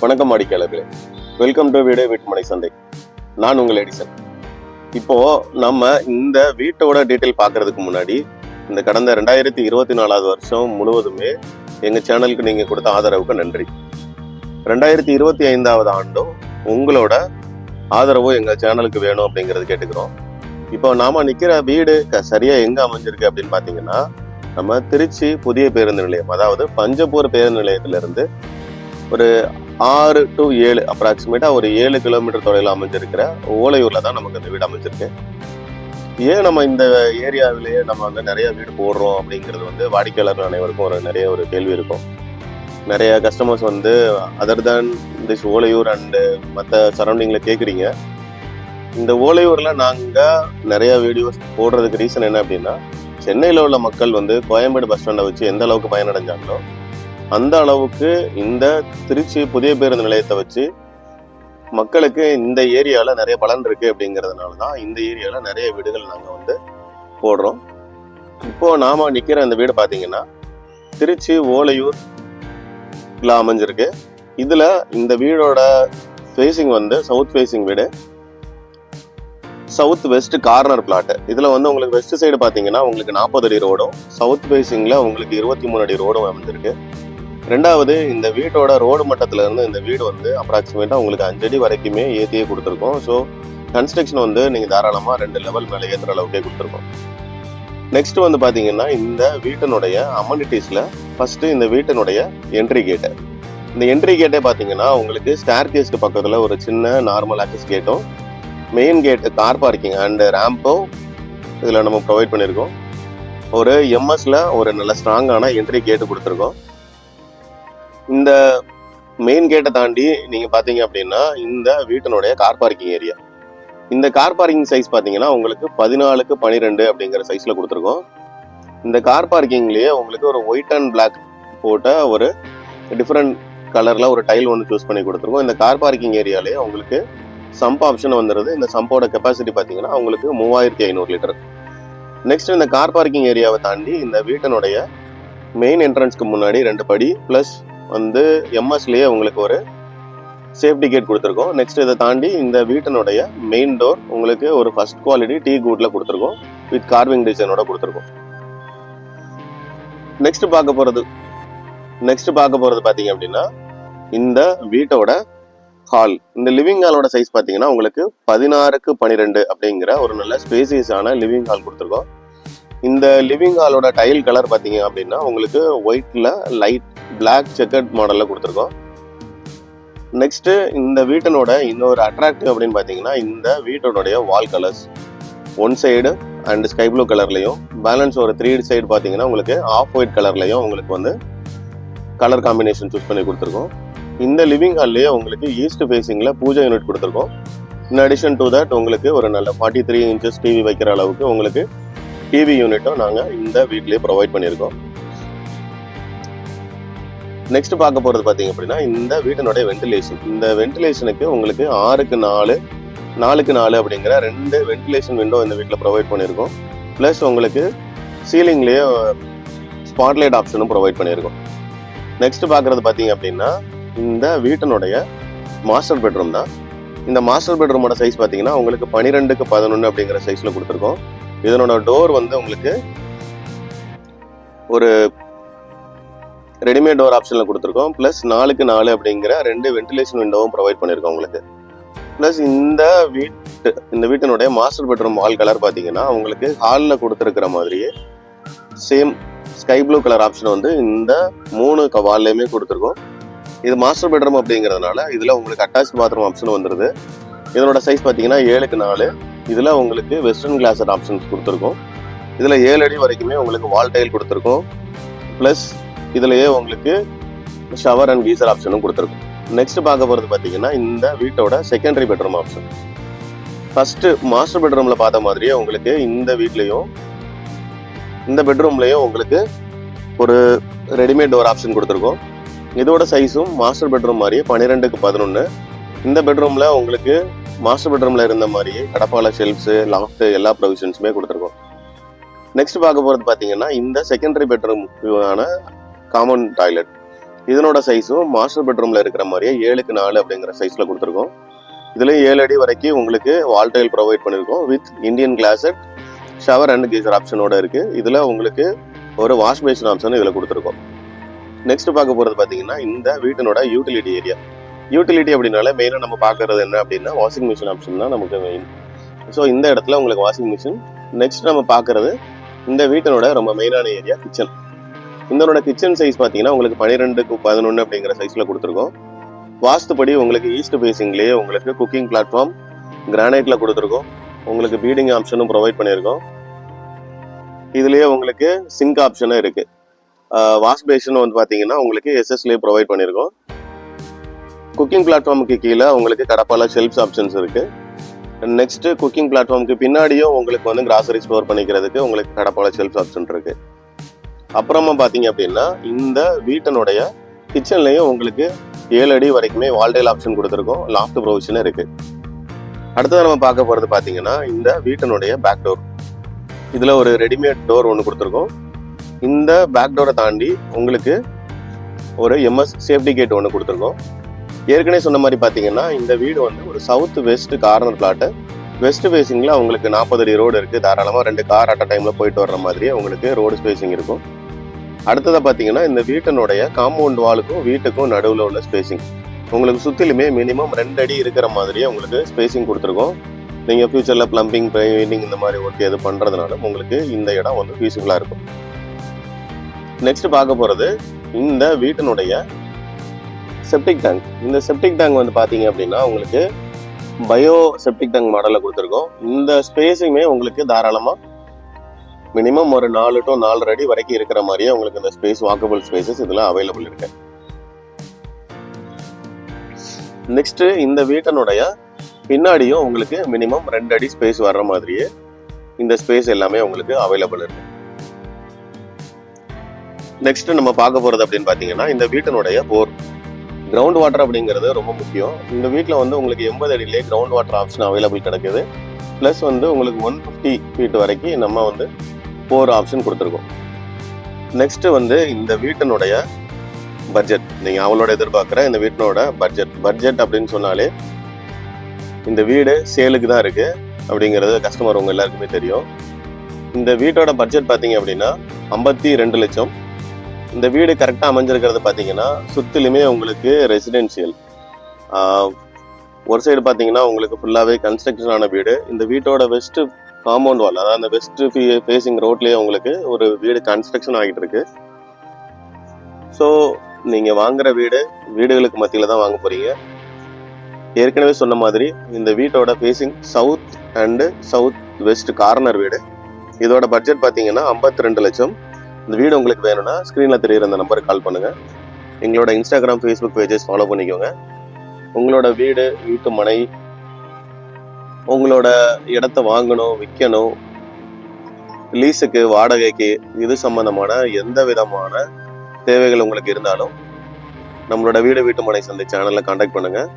வணக்கம் வாடிக்கையாளர்களே welcome to வீடு வீட்டுமனை சந்தை நான் உங்கள் எடிசன். இப்போ நம்ம இந்த வீட்டோட டீட்டெயில் பார்க்கறதுக்கு முன்னாடி இந்த கடந்த ரெண்டாயிரத்தி இருபத்தி நாலாவது வருஷம் முழுவதுமே எங்கள் சேனலுக்கு நீங்கள் கொடுத்த ஆதரவுக்கு நன்றி. ரெண்டாயிரத்தி இருபத்தி ஐந்தாவது ஆண்டும் உங்களோட ஆதரவும் எங்கள் சேனலுக்கு வேணும் அப்படிங்கிறது கேட்டுக்கிறோம். இப்போ நாம நிற்கிற வீடு சரியாக எங்கே அமைஞ்சிருக்கு அப்படின்னு பார்த்தீங்கன்னா நம்ம திருச்சி புதிய பேருந்து நிலையம் அதாவது பஞ்சப்பூர் பேருந்து நிலையத்திலிருந்து ஒரு ஆறு டு ஏழு அப்ராக்சிமேட்டா ஒரு ஏழு கிலோமீட்டர் தொலைவில் அமைஞ்சிருக்கிற ஓலையூர்ல தான் நமக்கு அந்த வீடு அமைஞ்சிருக்கு. ஏன் நம்ம இந்த ஏரியாவிலேயே நம்ம வந்து நிறைய வீடு போடுறோம் அப்படிங்கிறது வந்து வாடிக்கையாளர்கள் அனைவருக்கும் ஒரு நிறைய ஒரு கேள்வி இருக்கும். நிறைய கஸ்டமர்ஸ் வந்து other than this Olaiyur and மற்ற சரௌண்டிங்கில் கேட்குறீங்க இந்த ஓலையூரில் நாங்கள் நிறைய வீடியோஸ் போடுறதுக்கு ரீசன் என்ன அப்படின்னா சென்னையில் உள்ள மக்கள் வந்து கோயம்பேடு பஸ் ஸ்டாண்டை வச்சு எந்த அளவுக்கு பயனடைஞ்சாங்களோ அந்த அளவுக்கு இந்த திருச்சி புதிய பேருந்து நிலையத்தை வச்சு மக்களுக்கு இந்த ஏரியாவில் நிறைய பலன் இருக்குது அப்படிங்கிறதுனால தான் இந்த ஏரியாவில் நிறைய வீடுகள் நாங்கள் வந்து போடுறோம். இப்போது நாம் நிற்கிற இந்த வீடு பார்த்தீங்கன்னா திருச்சி ஓலையூர்ல அமைஞ்சிருக்கு. இதில் இந்த வீடோட ஃபேஸிங் வந்து சவுத் ஃபேஸிங் வீடு. சவுத் வெஸ்ட் கார்னர் பிளாட்டு இதில் வந்து உங்களுக்கு வெஸ்ட் சைடு பார்த்தீங்கன்னா உங்களுக்கு நாற்பது அடி ரோடும் சவுத் ஃபேஸிங்கில் உங்களுக்கு இருபத்தி மூணு அடி ரோடும் அமைஞ்சிருக்கு. ரெண்டாவது இந்த வீட்டோட ரோடு மட்டத்தில் இருந்து இந்த வீடு வந்து அப்ராக்சிமேட்டாக உங்களுக்கு அஞ்சடி வரைக்குமே ஏற்றியே கொடுத்துருக்கோம். ஸோ கன்ஸ்ட்ரக்ஷன் வந்து நீங்கள் தாராளமாக ரெண்டு லெவல் மேலே ஏற்றுற அளவுக்கே கொடுத்துருக்கோம். நெக்ஸ்ட் வந்து பார்த்தீங்கன்னா இந்த வீட்டினுடைய அமனிட்டிஸில் ஃபஸ்ட்டு இந்த வீட்டினுடைய என்ட்ரி கேட்டு இந்த என்ட்ரி கேட்டே பார்த்தீங்கன்னா உங்களுக்கு ஸ்டார் கேஸ்க்கு பக்கத்தில் ஒரு சின்ன நார்மல் ஆக்சஸ் கேட்டும் main gate car parking and ramp இதில் நம்ம ப்ரொவைட் பண்ணியிருக்கோம் ஒரு எம்எஸ்ல ஒரு நல்ல ஸ்ட்ராங்கான என்ட்ரி கேட்டு கொடுத்துருக்கோம். இந்த மெயின் கேட்டை தாண்டி நீங்க பாத்தீங்க அப்படின்னா இந்த வீட்டினுடைய கார் பார்க்கிங் ஏரியா இந்த கார் பார்க்கிங் சைஸ் பாத்தீங்கன்னா உங்களுக்கு பதினாலுக்கு பன்னிரெண்டு அப்படிங்கிற சைஸ்ல கொடுத்துருக்கோம். இந்த கார் பார்க்கிங்லயே உங்களுக்கு ஒரு ஒயிட் அண்ட் பிளாக் போட்ட ஒரு டிஃப்ரெண்ட் கலர்ல ஒரு டைல் ஒன்று சூஸ் பண்ணி கொடுத்துருக்கோம். இந்த கார் பார்க்கிங் ஏரியாலேயே உங்களுக்கு சம்ப் ஆப்ஷன் வந்துடுது இந்த சம்போட கெப்பாசிட்டி பார்த்தீங்கன்னா உங்களுக்கு மூவாயிரத்தி ஐநூறு லிட்டர் நெக்ஸ்ட் இந்த கார் பார்க்கிங் ஏரியாவை தாண்டி இந்த வீட்டினுடைய மெயின் என்ட்ரன்ஸ்க்கு முன்னாடி ரெண்டு படி ப்ளஸ் வந்து எம்எஸ்லேயே உங்களுக்கு ஒரு சேஃப்டி கேட் கொடுத்துருக்கோம். நெக்ஸ்ட் இதை தாண்டி இந்த வீட்டினுடைய மெயின் டோர் உங்களுக்கு ஒரு ஃபர்ஸ்ட் குவாலிட்டி டீ கூட்டில் கொடுத்துருக்கோம். வித் கார்விங் டிசைனோட கொடுத்துருக்கோம். நெக்ஸ்ட் பார்க்க போகிறது நெக்ஸ்ட் பார்க்க போகிறது பார்த்தீங்க அப்படின்னா இந்த வீட்டோட ஹால் இந்த லிவிங் ஹாலோட சைஸ் பார்த்தீங்கன்னா உங்களுக்கு பதினாறுக்கு பன்னிரெண்டு அப்படிங்கிற ஒரு நல்ல ஸ்பேசியஸான லிவிங் ஹால் கொடுத்துருக்கோம். இந்த லிவிங் ஹாலோட டைல் கலர் பார்த்தீங்க அப்படின்னா உங்களுக்கு ஒயிட்டில் லைட் பிளாக் செக்கர்ட் மாடலில் கொடுத்துருக்கோம். நெக்ஸ்ட்டு இந்த வீட்டனோட இன்னொரு அட்ராக்டிவ் அப்படின்னு பார்த்தீங்கன்னா இந்த வீட்டனுடைய wall colours one side and sky blue கலர்லையும் balance ஒரு த்ரீ சைடு பார்த்தீங்கன்னா உங்களுக்கு ஆஃப் ஒயிட் கலர்லையும் உங்களுக்கு வந்து கலர் காம்பினேஷன் சூஸ் பண்ணி கொடுத்துருக்கோம். இந்த லிவிங் ஹால்லேயே உங்களுக்கு ஈஸ்ட் ஃபேஸிங்கில் பூஜை யூனிட் கொடுத்துருக்கோம். இன் அடிஷன் டு தட் உங்களுக்கு ஒரு நல்ல ஃபார்ட்டி த்ரீ இன்ச்சஸ் டிவி வைக்கிற அளவுக்கு உங்களுக்கு டிவி யூனிட்டும் நாங்கள் இந்த வீட்லேயே ப்ரொவைட் பண்ணியிருக்கோம். நெக்ஸ்ட் பார்க்க போறது பாத்தீங்க அப்படின்னா இந்த வீட்டினுடைய வென்டிலேஷன் இந்த வென்டிலேஷனுக்கு உங்களுக்கு ஆறுக்கு நாலு நாலுக்கு நாலு அப்படிங்கிற ரெண்டு வென்டிலேஷன் விண்டோ இந்த வீட்டில் ப்ரொவைட் பண்ணியிருக்கோம். ப்ளஸ் உங்களுக்கு சீலிங்லேயே ஸ்பாட்லைட் ஆப்ஷனும் ப்ரொவைட் பண்ணியிருக்கோம். நெக்ஸ்ட் பார்க்குறது பார்த்தீங்க அப்படின்னா இந்த வீட்டினுடைய மாஸ்டர் பெட்ரூம் தான். இந்த மாஸ்டர் பெட்ரூமோட சைஸ் பார்த்தீங்கன்னா உங்களுக்கு பன்னிரெண்டுக்கு பதினொன்று அப்படிங்கிற சைஸில் கொடுத்துருக்கோம். இதனோட டோர் வந்து உங்களுக்கு ஒரு ரெடிமேட் டோர் ஆப்ஷனில் கொடுத்துருக்கோம். ப்ளஸ் நாலுக்கு நாலு அப்படிங்கிற ரெண்டு வென்டிலேஷன் விண்டோவும் ப்ரொவைட் பண்ணியிருக்கோம் உங்களுக்கு. ப்ளஸ் இந்த வீட்டு இந்த வீட்டினுடைய மாஸ்டர் பெட்ரூம் வால் கலர் பார்த்தீங்கன்னா உங்களுக்கு ஹாலில் கொடுத்துருக்கிற மாதிரியே same sky blue colour option வந்து இந்த மூணு வால்லையுமே கொடுத்துருக்கோம். இது மாஸ்டர் பெட்ரூம் அப்படிங்கிறதுனால இதில் உங்களுக்கு அட்டாச் பாத்ரூம் ஆப்ஷன் வந்துடுது இதனோட சைஸ் பார்த்தீங்கன்னா ஏழுக்கு நாலு. இதில் உங்களுக்கு வெஸ்டர்ன் கிளாஸர் ஆப்ஷன்ஸ் கொடுத்துருக்கோம். இதில் ஏழு அடி வரைக்குமே உங்களுக்கு வால் டைல் கொடுத்துருக்கோம். ப்ளஸ் இதுலயே உங்களுக்கு ஷவர் அண்ட் கீசர் ஆப்ஷனும் கொடுத்துருக்கும். நெக்ஸ்ட் பார்க்க போகிறது பார்த்தீங்கன்னா இந்த வீட்டோட secondary bedroom option first master பெட்ரூமில் பார்த்த மாதிரியே உங்களுக்கு இந்த வீட்லேயும் இந்த பெட்ரூம்லேயும் உங்களுக்கு ஒரு ரெடிமேட் டோர் ஆப்ஷன் கொடுத்துருக்கோம். இதோட சைஸும் மாஸ்டர் பெட்ரூம் மாதிரியே பன்னிரெண்டுக்கு பதினொன்று இந்த பெட்ரூமில் உங்களுக்கு மாஸ்டர் பெட்ரூமில் இருந்த மாதிரியே கடப்பால ஷெல்ஃப்ஸு லாஃப்ட் எல்லா ப்ரொவிஷன்ஸுமே கொடுத்துருக்கோம். நெக்ஸ்ட் பார்க்க போகிறது பார்த்தீங்கன்னா இந்த செகண்டரி பெட்ரூமுக்கான காமன் டாய்லெட் இதனோட சைஸும் மாஸ்டர் பெட்ரூமில் இருக்கிற மாதிரியே ஏழுக்கு நாலு அப்படிங்கிற சைஸில் கொடுத்துருக்கோம். இதுலேயும் ஏழு அடி வரைக்கும் உங்களுக்கு வால் டைல் ப்ரொவைட் பண்ணியிருக்கோம் with Indian closet shower and geyser ஆப்ஷனோட இருக்குது இதில் உங்களுக்கு ஒரு வாஷ் பேஷன் ஆப்ஷன் இதில் கொடுத்துருக்கோம். நெக்ஸ்ட் பார்க்க போகிறது பார்த்தீங்கன்னா இந்த வீட்டினோட யூட்டிலிட்டி ஏரியா யூட்டிலிட்டி அப்படின்னால மெயினாக நம்ம பார்க்கறது என்ன அப்படின்னா வாஷிங் மிஷின் ஆப்ஷன் தான் நமக்கு மெயின் ஸோ இந்த இடத்துல உங்களுக்கு வாஷிங் மிஷின் நெக்ஸ்ட் நம்ம பார்க்கறது இந்த வீட்டினோட ரொம்ப மெயினான ஏரியா கிச்சன் இதனோட கிச்சன் சைஸ் பார்த்தீங்கன்னா உங்களுக்கு பன்னிரெண்டுக்கு பதினொன்று அப்படிங்கிற சைஸில் கொடுத்துருக்கோம். வாஸ்துப்படி உங்களுக்கு ஈஸ்ட் ஃபேஸிங்லேயே உங்களுக்கு குக்கிங் பிளாட்ஃபார்ம் கிரானைட்டில் கொடுத்துருக்கோம். உங்களுக்கு பீடிங் ஆப்ஷனும் ப்ரொவைட் பண்ணியிருக்கோம். இதுலேயே உங்களுக்கு சிங்க் ஆப்ஷனும் இருக்குது வாஷ் பேஷன் வந்து பார்த்தீங்கன்னா உங்களுக்கு எஸ்எஸ்லேயே ப்ரொவைட் பண்ணியிருக்கோம். குக்கிங் பிளாட்ஃபார்முக்கு கீழே உங்களுக்கு கடப்பால ஷெல்ஃப்ஸ் ஆப்ஷன்ஸ் இருக்குது நெக்ஸ்ட்டு குக்கிங் பிளாட்ஃபார்முக்கு பின்னாடியும் உங்களுக்கு வந்து கிராசரி ஸ்டோர் பண்ணிக்கிறதுக்கு உங்களுக்கு கடப்பால ஷெல்ஃப்ஸ் ஆப்ஷன் இருக்குது அப்புறமா பார்த்தீங்க அப்படின்னா இந்த வீட்டனுடைய கிச்சன்லையும் உங்களுக்கு ஏழு அடி வரைக்குமே வால்டைல் ஆப்ஷன் கொடுத்துருக்கோம். லாஃப்ட் ப்ரொவிஷனும் இருக்குது அடுத்தது நம்ம பார்க்க போகிறது பார்த்தீங்கன்னா இந்த வீட்டனுடைய பேக் டோர் இதில் ஒரு ரெடிமேட் டோர் ஒன்று கொடுத்துருக்கோம். இந்த பேக் டோரை தாண்டி உங்களுக்கு ஒரு எம்எஸ் சேஃப்டி கேட் ஒன்று கொடுத்துருக்கோம். ஏற்கனவே சொன்ன மாதிரி பார்த்தீங்கன்னா இந்த வீடு வந்து ஒரு south west corner plot west ஃபேஸிங்கில் உங்களுக்கு நாற்பது அடி ரோடு இருக்குது தாராளமாக ரெண்டு கார் அட் டைமில் போயிட்டு வர்ற மாதிரியே உங்களுக்கு ரோடு ஸ்பேசிங் இருக்கும். அடுத்ததாக பார்த்தீங்கன்னா இந்த வீட்டினுடைய காம்பவுண்ட் வாலுக்கும் வீட்டுக்கும் நடுவில் உள்ள ஸ்பேசிங் உங்களுக்கு சுற்றிலுமே மினிமம் ரெண்டு அடி இருக்கிற மாதிரியே உங்களுக்கு ஸ்பேசிங் கொடுத்துருக்கோம். நீங்கள் ஃப்யூச்சரில் ப்ளம்பிங் பெயிண்டிங் இந்த மாதிரி ஒர்க் எது பண்ணுறதுனால உங்களுக்கு இந்த இடம் வந்து யூஸ்ஃபுல்லாக இருக்கும். நெக்ஸ்ட் பார்க்க போகிறது இந்த வீட்டினுடைய செப்டிக் டேங்க் இந்த செப்டிக் டேங்க் வந்து பார்த்தீங்க அப்படின்னா உங்களுக்கு பயோ செப்டிக் டேங்க் மாடலில் கொடுத்துருக்கோம். இந்த ஸ்பேஸுமே உங்களுக்கு தாராளமாக மினிமம் ஒரு நாலு டு நாலரை அடி வரைக்கும் இருக்கிற மாதிரியே உங்களுக்கு இந்த ஸ்பேஸ் வாக்கபிள் ஸ்பேசஸ் இதில் அவைலபிள் இருக்கு. நெக்ஸ்ட்டு இந்த வீட்டனுடைய பின்னாடியும் உங்களுக்கு மினிமம் ரெண்டு அடி ஸ்பேஸ் வர்ற மாதிரியே இந்த ஸ்பேஸ் எல்லாமே உங்களுக்கு அவைலபிள் இருக்கு. நெக்ஸ்ட் நம்ம பார்க்க போறது அப்படின்னு பார்த்தீங்கன்னா இந்த வீட்டனுடைய போர் கிரவுண்ட் வாட்டர் அப்படிங்கிறது ரொம்ப முக்கியம். இந்த வீட்டில் வந்து உங்களுக்கு எண்பது அடியிலே கிரவுண்ட் வாட்டர் ஆப்ஷன் அவைலபிள் கிடைக்குது. ப்ளஸ் வந்து உங்களுக்கு ஒன் ஃபிஃப்டி ஃபீட் வரைக்கும் நம்ம வந்து போர் ஆப்ஷன் கொடுத்துருக்கோம். நெக்ஸ்ட்டு வந்து இந்த வீட்டினுடைய பட்ஜெட் நீங்கள் அவளோட எதிர்பார்க்குற இந்த வீட்டினோட பட்ஜெட் பட்ஜெட் அப்படின்னு சொன்னாலே இந்த வீடு சேலுக்கு தான் இருக்குது அப்படிங்கிறது கஸ்டமர் உங்கள் எல்லாருக்குமே தெரியும். இந்த வீட்டோட பட்ஜெட் பார்த்தீங்க அப்படின்னா ஐம்பத்தி ரெண்டு லட்சம் இந்த வீடு கரெக்டாக அமைஞ்சிருக்கிறது பார்த்தீங்கன்னா சுற்றிலுமே உங்களுக்கு ரெசிடென்ஷியல் ஒரு சைடு பார்த்தீங்கன்னா உங்களுக்கு ஃபுல்லாகவே கன்ஸ்ட்ரக்ஷன் ஆன வீடு. இந்த வீட்டோட வெஸ்ட்டு காம்பவுண்ட் வால் அதாவது அந்த வெஸ்ட் ஃபேஸிங் ரோட்லேயே உங்களுக்கு ஒரு வீடு கன்ஸ்ட்ரக்ஷன் ஆகிட்டு இருக்கு. ஸோ நீங்கள் வாங்குற வீடு வீடுகளுக்கு மத்தியில் தான் வாங்க போகிறீங்க ஏற்கனவே சொன்ன மாதிரி இந்த வீட்டோட facing south and south west corner வீடு. இதோட பட்ஜெட் பார்த்தீங்கன்னா ஐம்பத்தி ரெண்டு லட்சம். இந்த வீடு உங்களுக்கு வேணும்னா ஸ்க்ரீனில் தெரியுற அந்த நம்பருக்கு கால் பண்ணுங்கள் எங்களோட இன்ஸ்டாகிராம் ஃபேஸ்புக் பேஜஸ் ஃபாலோ பண்ணிக்கோங்க. உங்களோட வீடு வீட்டு மனை உங்களோட இடத்த வாங்கணும் விற்கணும் லீஸுக்கு வாடகைக்கு இது சம்பந்தமான எந்த விதமான தேவைகள் உங்களுக்கு இருந்தாலும் நம்மளோட வீடு வீட்டு மனை சந்தை சேனலில் காண்டாக்ட் பண்ணுங்கள்